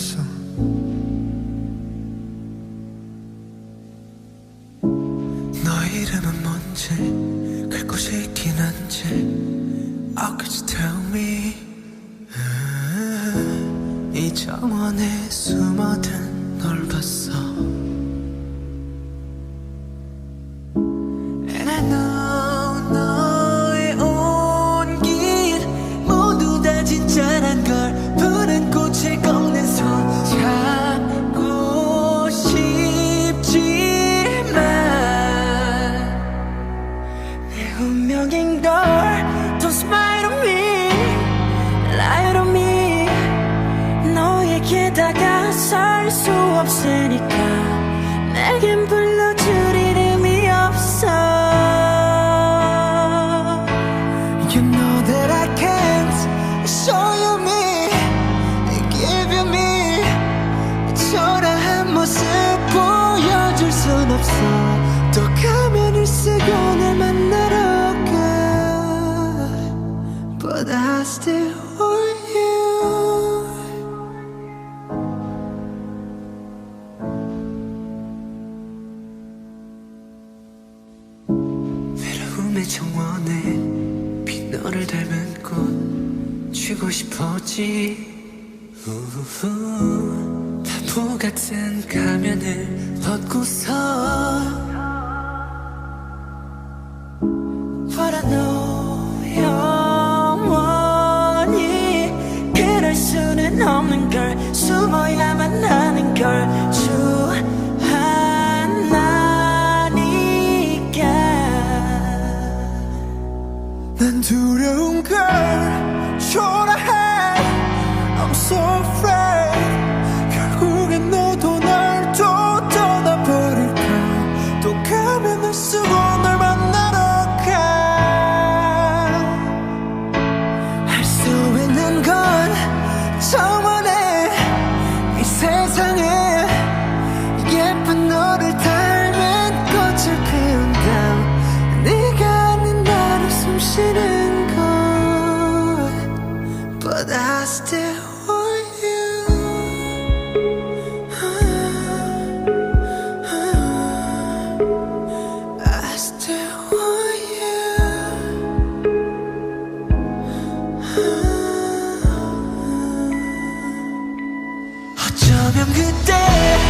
있어. 너 이름은 뭔지 갈 곳이 있긴 한지. Oh could you tell me? 음, 이 정원에 숨어든 널 봤어. 다가설 수 없으니까 내겐 불러줄 이름이 없어. You know that I can't show you me Give you me. 초라한 모습 보여줄 순 없어. 또 가면을 쓰고 날 만나러 가. But I still 외로움의 정원에 빈 너를 닮은 꽃 쥐고 싶었지. 우후, 바보 같은 가면을 벗고서 난 두려운 걸 초라해 I'm so afraid 그때